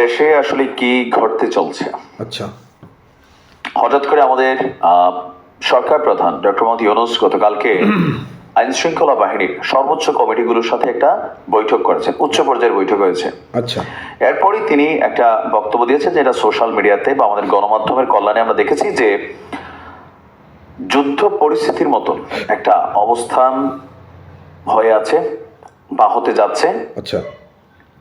দেশে আসলে কি ঘটতে চলছে? আচ্ছা। হঠাৎ করে আমাদের সরকার প্রধান ডক্টর মোহাম্মদ ইউনুস গতকালকে আইন শৃঙ্খলা বাহিনীর সর্বোচ্চ কমিটিগুলোর সাথে একটা বৈঠক করেছেন উচ্চ পর্যায়ের বৈঠক হয়েছে। আচ্ছা। এরপরই তিনি একটা বক্তব্য দিয়েছেন যেটা সোশ্যাল মিডিয়াতে বা আমাদের গণমাধ্যমের কল্যাণে আমরা দেখেছি যে যুদ্ধ পরিস্থিতির মতন একটা অবস্থান হয়ে আছে বা হতে যাচ্ছে। আচ্ছা।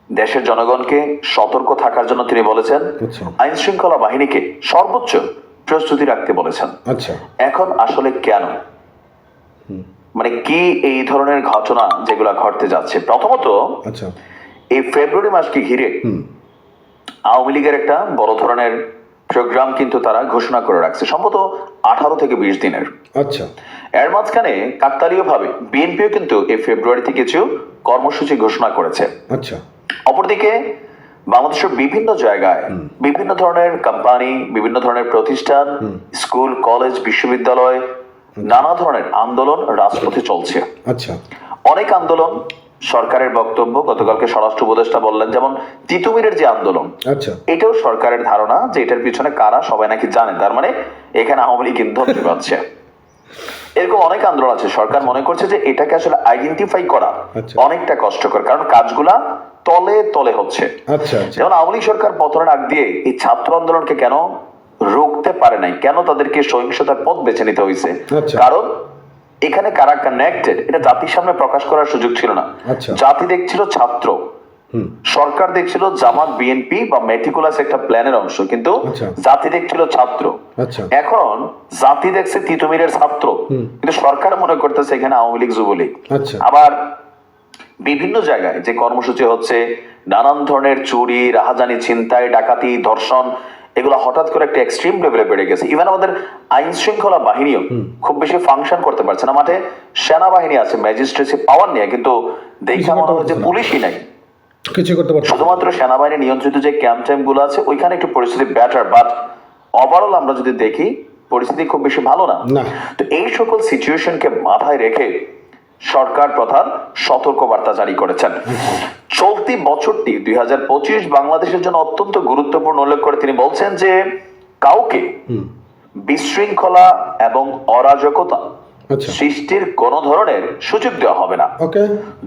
দেশের জনগণকে সতর্ক থাকার জন্য তিনি বলেছেন আচ্ছা। আইন শৃঙ্খলা বাহিনীকে সর্বোচ্চ প্রস্তুতি রাখতে বলেছেন। আচ্ছা। এখন আসলে কেন? মানে কি এই ধরনের ঘটনা যেগুলা ঘটতে যাচ্ছে? প্রথমত আচ্ছা। এই ফেব্রুয়ারি মাসকে ঘিরে আওয়ামী লীগের একটা বড় ধরনের প্রোগ্রাম কিন্তু তারা ঘোষণা করে রাখছে সম্ভবত আঠারো থেকে বিশ দিনের। আচ্ছা। এর মাঝখানে কাকতালীয় ভাবে বিএনপিও কিন্তু এই ফেব্রুয়ারিতে কিছু কর্মসূচি ঘোষণা করেছে। আচ্ছা। অপরদিকে বাংলাদেশের বিভিন্ন জায়গায় বিভিন্ন ধরনের কোম্পানি বিভিন্ন ধরনের প্রতিষ্ঠান স্কুল কলেজ বিশ্ববিদ্যালয় নানা ধরনের আন্দোলন রাজপথে চলছে। আচ্ছা। অনেক আন্দোলন সরকারের বক্তব্য গতকালকে স্বরাষ্ট্র উপদেষ্টা বললেন যেমন তিতুমিরের যে আন্দোলন আচ্ছা। এটাও সরকারের ধারণা যে এটার পিছনে কারা সবাই নাকি জানে তার মানে এখানে আওয়ামী লীগ ইন্ধন যোগাচ্ছে এরকম অনেক আন্দোলন আছে। সরকার মনে করছে যে এটাকে আসলে আইডেন্টিফাই করা আচ্ছা। অনেকটা কষ্টকর কারণ কাজগুলা তলে তলে হচ্ছে। আচ্ছা আচ্ছা। যেমন আওয়ামী লীগ সরকার পতনের আগ দিয়ে এই ছাত্র আন্দোলনকে কেন রুখতে পারে নাই? কেন তাদেরকে সহিংসতার পথ বেছে নিতে হয়েছে? আচ্ছা। কারণ এখানে কারা কানেক্টেড এটা জাতির সামনে প্রকাশ করার সুযোগ ছিল না। জাতি দেখছিল ছাত্র। সরকার দেখছিল জামাত বিএনপি বা মেটিকুলাস একটা প্ল্যানের অংশ কিন্তু। জাতি দেখছিল ছাত্র। এখন জাতি দেখছে তিতুমিরের ছাত্র। কিন্তু সরকার মনে করতেছে এখানে আওয়ামী লীগ যুবলীগ। আবার বিভিন্ন জায়গায় যে কর্মসূচি হচ্ছে নানান ধরনের চুরি রাহাজানি ছিনতাই ডাকাতি ধর্ষণ এগুলো হঠাৎ করে একটা এক্সট্রিম লেভেলে বেড়ে গেছে। ইভেন আমাদের আইন শৃঙ্খলা বাহিনীও খুব বেশি ফাংশন করতে পারছে না। মাঠে সেনাবাহিনী আছে ম্যাজিস্ট্রেসি পাওয়ার নিয়ে কিন্তু দেখা মনে হয় যে পুলিশই নাই। কিছু করতে পারছ শুধুমাত্র সেনাবাহিনী নিয়ন্ত্রিত যে ক্যাম্প ট্যাম্পগুলো আছে ওইখানে একটু পরিস্থিতি বেটার বাট ওভারঅল আমরা যদি দেখি পরিস্থিতি খুব বেশি ভালো না। তো এই সকল সিচুয়েশনকে মাথায় রেখে সরকার প্রধান সতর্ক বার্তা জারি করেছেন। চলতি বছরটি দুই হাজার পঁচিশ বাংলাদেশের জন্য অত্যন্ত গুরুত্বপূর্ণ উল্লেখ করে তিনি বলছেন যে কাউকে বিশৃঙ্খলা এবং অরাজকতা সৃষ্টির কোন ধরনের সুযোগ দেওয়া হবে না।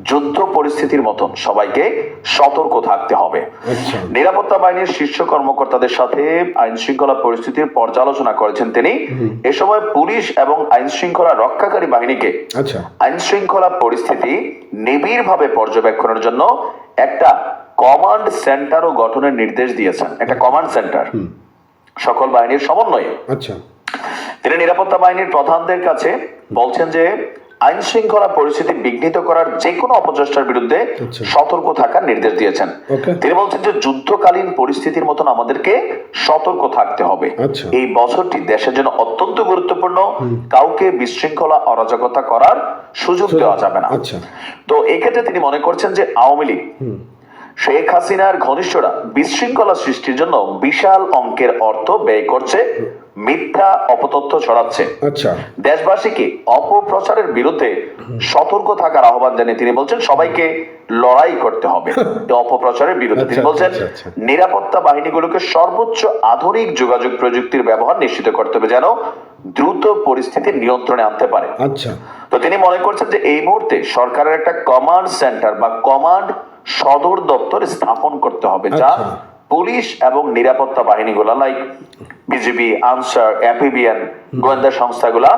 যুদ্ধ পরিস্থিতির মতন সবাইকে সতর্ক থাকতে হবে। আচ্ছা। নিরাপত্তা বাহিনীর শীর্ষ কর্মকর্তাদের সাথে আইন শৃঙ্খলা পরিস্থিতির পর্যালোচনা করেছেন তিনি। এ সময় পুলিশ এবং আইন শৃঙ্খলা রক্ষাকারী বাহিনীকে আচ্ছা। আইন শৃঙ্খলা পরিস্থিতি নিবিড় ভাবে পর্যবেক্ষণের জন্য একটা কমান্ড সেন্টারও গঠনের নির্দেশ দিয়েছেন। একটা কমান্ড সেন্টার। সকল বাহিনীর সমন্বয়ে। আচ্ছা। তিনি নিরাপত্তা বাহিনীর প্রধানদের কাছে বলছেন যে আইন শৃঙ্খলা পরিস্থিতি বিঘ্নিত করার যে কোনো অপচেষ্টার বিরুদ্ধে আচ্ছা। সতর্ক থাকার নির্দেশ দিয়েছেন। তিনি বলছেন যে যুদ্ধকালীন পরিস্থিতির মতন আমাদেরকে সতর্ক থাকতে হবে। আচ্ছা। এই বছরটি দেশের জন্য অত্যন্ত গুরুত্বপূর্ণ। কাউকে বিশৃঙ্খলা অরাজকতা করার সুযোগ দেওয়া যাবে না। আচ্ছা। তো এক্ষেত্রে তিনি মনে করছেন যে আওয়ামী লীগ শেখ হাসিনার ঘনিষ্ঠরা বিশৃঙ্খলা সৃষ্টির জন্য বিশাল অঙ্কের অর্থ ব্যয় করছে। মিথ্যা অপতথ্য ছড়াচ্ছে। আচ্ছা। দেশবাসীকে অপপ্রচারের বিরুদ্ধে সতর্ক থাকার আহ্বান জানিয়ে তিনি বলছেন সবাইকে লড়াই করতে হবে। অপপ্রচারের বিরুদ্ধে। তিনি আচ্ছা, বলছেন আচ্ছা, আচ্ছা। নিরাপত্তা বাহিনীগুলোকে সর্বোচ্চ আধুনিক যোগাযোগ প্রযুক্তির ব্যবহার নিশ্চিত করতে হবে যেন দ্রুত পরিস্থিতি নিয়ন্ত্রণে আনতে পারে। আচ্ছা। তো তিনি মনে করছেন যে এই মুহূর্তে সরকারের একটা কমান্ড সেন্টার বা কমান্ড সদর দপ্তর স্থাপন করতে হবে যা আচ্ছা। পুলিশ এবং নিরাপত্তা বাহিনীগুলা লাইক বিজিবি আনসার অ্যাপিবিএন গোয়েন্দা সংস্থাগুলা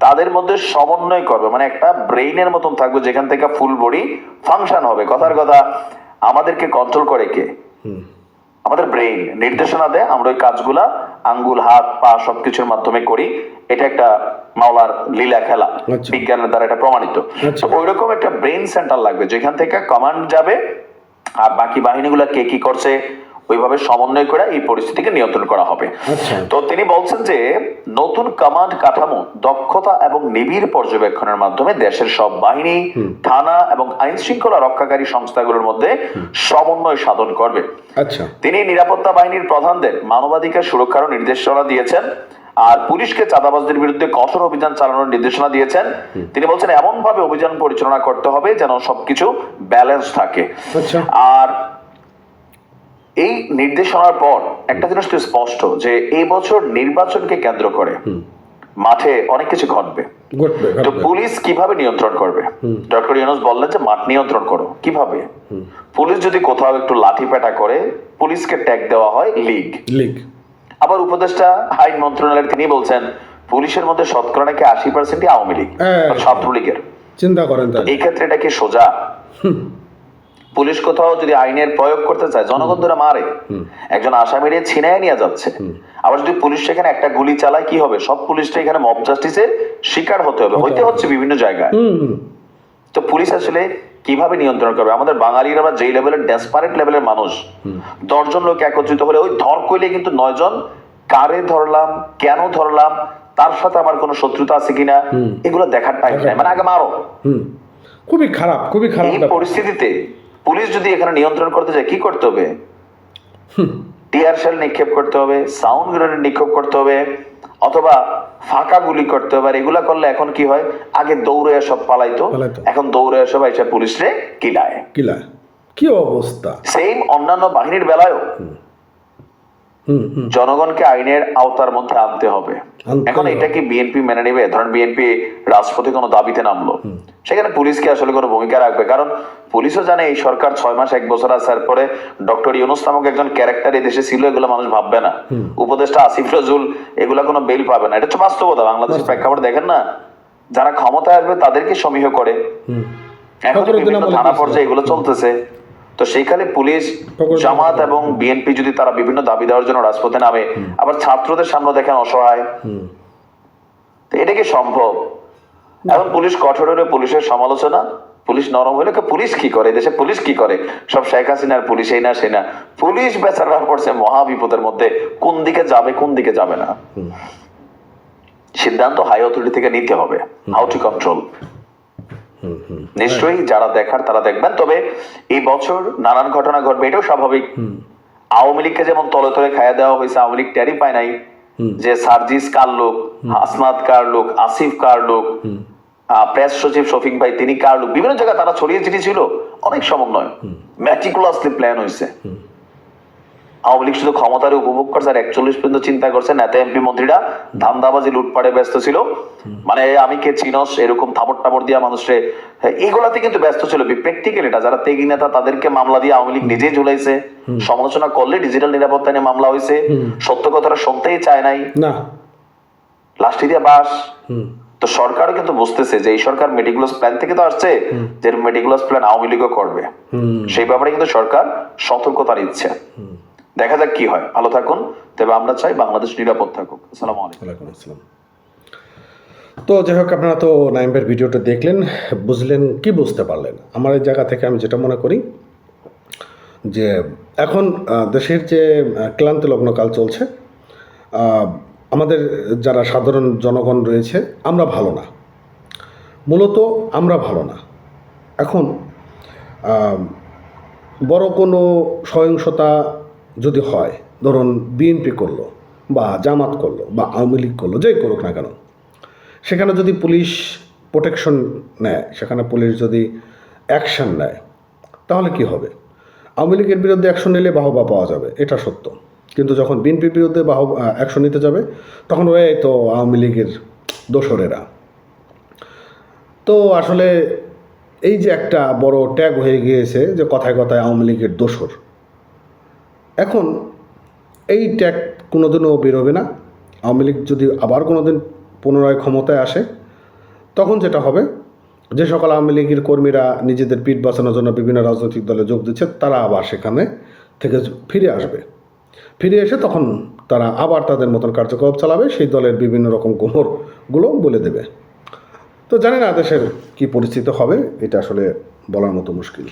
তাদের মধ্যে সমন্বয় করবে। মানে একটা ব্রেইনের মতন থাকবে যেখান থেকে ফুল বডি ফাংশন হবে। কথার কথা আমাদেরকে কন্ট্রোল করে কে? আমাদের ব্রেইন। নির্দেশনা দেয় আমরা ওই কাজগুলা আঙ্গুল হাত পা সবকিছুর মাধ্যমে করি। এটা একটা মাওলার লীলা খেলা আচ্ছা। বিজ্ঞানের দ্বারা এটা প্রমাণিত। আচ্ছা। তো ওইরকম একটা ব্রেইন সেন্টার লাগবে যেখান থেকে কমান্ড যাবে আর বাকি বাহিনীগুলা কে কি করছে ওইভাবে সমন্বয় করে এই পরিস্থিতিকে নিয়ন্ত্রণ করা হবে। আচ্ছা। তো তিনি বলছেন যে নতুন কমান্ড কাঠামো দক্ষতা এবং নিবিড় পর্যবেক্ষণের মাধ্যমে দেশের সব বাহিনী থানা এবং আইন শৃঙ্খলা রক্ষাকারী সংস্থাগুলোর মধ্যে সমন্বয় সাধন করবে। আচ্ছা। তিনি নিরাপত্তা বাহিনীর প্রধানদের মানবাধিকার সুরক্ষারও নির্দেশনা দিয়েছেন আর পুলিশকে চাঁদাবাজদের বিরুদ্ধে কঠোর অভিযান চালানোর নির্দেশনা দিয়েছেন। তিনি বলছেন এমন ভাবে অভিযান পরিচালনা করতে হবে যেন সবকিছু ব্যালেন্স থাকে। আচ্ছা। আর এই নির্দেশনার পর একটা জিনিস তো স্পষ্ট যে এই বছর নির্বাচনকে কেন্দ্র করে মাঠে অনেক কিছু ঘটবে। ঘটবে তো পুলিশ কীভাবে নিয়ন্ত্রণ করবে? ডক্টর ইউনুস বললেন যে মাঠ নিয়ন্ত্রণ করো। কীভাবে? পুলিশ যদি কোথাও একটু লাঠি পেটা করে পুলিশকে ট্যাগ দেওয়া হয় লিগ। লিগ। আবার উপদেষ্টা আইন মন্ত্রণালয়ের তিনি বলছেন পুলিশের মধ্যে শতকরা নাকি আশি পার্সেন্টই আওয়ামী লীগ হ্যাঁ। ছাত্রলীগের। চিন্তা করেন এই ক্ষেত্রে এটা কি সোজা? পুলিশ কোথাও যদি আইনের প্রয়োগ করতে চায় জনগণ ধরে মারে। একজন আসামিরে ছিনায় নিয়ে যাচ্ছে। আবার যদি পুলিশ সেখানে একটা গুলি চালায় কি হবে? সব পুলিশটা এখানে মব জাস্টিসের শিকার হতে হবে। হইতে হচ্ছে বিভিন্ন জায়গায়। তো পুলিশ আসলে কীভাবে নিয়ন্ত্রণ করবে? আমাদের বাঙালিরা বা যেই লেভেলের ডেসপারেট লেভেলের মানুষ দশজন লোক একত্রিত হলে ওই ধর কইলে কিন্তু নয়জন কারে ধরলাম কেন ধরলাম তার সাথে আমার কোনো শত্রুতা আছে কিনা এগুলো দেখার টাইম নাই। মানে আগে মারো। খুবই খারাপ খুবই খারাপ এই পরিস্থিতিতে পুলিশ যদি এখানে নিয়ন্ত্রণ করতে যায় কি করতে হবে? টিয়ার শেল নিক্ষেপ করতে হবে সাউন্ড গ্রেনেড নিক্ষেপ করতে হবে অথবা ফাঁকা গুলি করতে হবে। আর এগুলা করলে এখন কি হয়? আগে দৌড়ে সব পালাইতো। এখন দৌড়ে সব এসে পুলিশরে কিলায়। কিলায়। কি অবস্থা? সেম অন্যান্য বাহিনীর বেলায়ও। জনগণকে আইনের আওতার মধ্যে আনতে হবে। এখন এটা কি বিএনপি মেনে নেবে? ধরেন বিএনপি রাষ্ট্রপতি কোনো দাবিতে নামলো। সেখানে পুলিশকে আসলে কোনো ভূমিকা রাখবে? কারণ পুলিশও জানে এই সরকার ছয় মাস এক বছর আসার পরে ডক্টর ইউনুস নামক একজন ক্যারেক্টার এই দেশে ছিল এগুলো মানুষ ভাববে না। উপদেষ্টা আসিফ নজরুল এগুলা কোনো বেল পাবে না। এটা হচ্ছে বাস্তবতা। বাংলাদেশের প্রেক্ষাপট দেখেন না? যারা ক্ষমতায় আসবে তাদেরকে সমীহ করে। এখন বিভিন্ন থানা পর্যায়ে এগুলো চলতেছে। তো সেইখানে পুলিশ জামাত এবং বিএনপি যদি তারা বিভিন্ন দাবি দেওয়ার জন্য রাজপথে নামে আবার ছাত্রদের সামনে দেখেন অসহায়। তো এটা কি সম্ভব? এখন পুলিশ কঠোর হলে পুলিশের সমালোচনা পুলিশ নরম হলে কে পুলিশ কি করে? দেশে পুলিশ কি করে? সব শেখ হাসিনার পুলিশ এই না সেই না। পুলিশ বেচারা পড়ছে মহা বিপদের মধ্যে কোন দিকে যাবে কোন দিকে যাবে না। সিদ্ধান্ত হাই অথরিটি থেকে নিতে হবে। হাউ টু কন্ট্রোল নিশ্চয়ই যারা দেখার তারা দেখবেন। তবে এই বছর নানান ঘটনা ঘটবে এটাও স্বাভাবিক। আওয়ামী লীগকে যেমন তলে তলে খাইয়া দেওয়া হয়েছে আওয়ামী লীগ টেরই পায় নাই। যে সার্জিস কার লোক হাসনাত কার লোক আসিফ কার লোক প্রেস সচিব শফিক ভাই তিনি কার লোক? বিভিন্ন জায়গায় তারা ছড়িয়ে ছিটিয়ে ছিল। অনেক সমন্বয়। ম্যাটিকুলাসলি প্ল্যান হয়েছে। আওয়ামী লীগ শুধু ক্ষমতার উপভোগ করছে আর একচল্লিশ পর্যন্ত চিন্তা করছে। নেতা এমপি মন্ত্রীরা ধান্দাবাজি লুটপাটে ব্যস্ত ছিল। মানে আমি কে চিনস এরকম থাপড় টাপড় দিয়া মানুষে এইগুলাতে কিন্তু ব্যস্ত ছিল। প্র্যাকটিক্যাল এটা যারা তেগি নেতা তাদেরকে মামলা দিয়ে আওয়ামী লীগ নিজেই ঝুলাইছে। সমালোচনা করলে ডিজিটাল নিরাপত্তা নিয়ে মামলা হয়েছে সত্য কথাটা শুনতেই চায় নাই। না। লাস্ট দিয়ে বাস। তো সরকারও কিন্তু বুঝতেছে যে এই সরকার মেডিকুলাস প্ল্যান থেকে তো আসছে যে মেডিকুলাস প্ল্যান আওয়ামী লীগও করবে। সেই ব্যাপারে কিন্তু সরকার সতর্কতা নিচ্ছে। দেখা যাক কি হয়। ভালো থাকুন। তবে আমরা চাই বাংলাদেশ নিরাপদ থাকুক। আসসালামু আলাইকুম। তো যাই হোক, আপনারা তো নাইমের ভিডিওটা দেখলেন, বুঝলেন কি বুঝতে পারলেন। আমার এই জায়গা থেকে আমি যেটা মনে করি, যে এখন দেশের যে ক্লান্ত লগ্নকাল চলছে আমাদের যারা সাধারণ জনগণ রয়েছে, আমরা ভালো না। মূলত আমরা ভালো না। এখন বড় কোনো সহিংসতা যদি হয়, ধরুন বিএনপি করল বা জামাত করল বা আওয়ামী লীগ করল, যেই করুক না কেন। সেখানে যদি পুলিশ প্রোটেকশন নেয়, সেখানে পুলিশ যদি অ্যাকশন নেয়, তাহলে কি হবে? আওয়ামী লীগের বিরুদ্ধে অ্যাকশন নিলে বাহবা পাওয়া যাবে, এটা সত্য। কিন্তু যখন বিএনপির বিরুদ্ধে বাহ অ্যাকশন নিতে যাবে, তখন ওই তো আওয়ামী লীগের দোসরেরা। তো আসলে এই যে একটা বড় ট্যাগ হয়ে গিয়েছে যে কথায় কথায় আওয়ামী লীগের দোসর এখন এই ট্যাগ কোনোদিনও বেরোবে না। আওয়ামী লীগ যদি আবার কোনোদিন পুনরায় ক্ষমতায় আসে, তখন যেটা হবে, যে সকল আওয়ামী লীগের কর্মীরা নিজেদের পিঠ বাঁচানোর জন্য বিভিন্ন রাজনৈতিক দলে যোগ দিচ্ছে, তারা আবার সেখানে থেকে ফিরে আসবে। ফিরে এসে তখন তারা আবার তাদের মতন কার্যকলাপ চালাবে, সেই দলের বিভিন্ন রকম গোমরগুলো বলে দেবে। তো জানি না দেশের কী পরিস্থিতি হবে, এটা আসলে বলার মতো মুশকিল।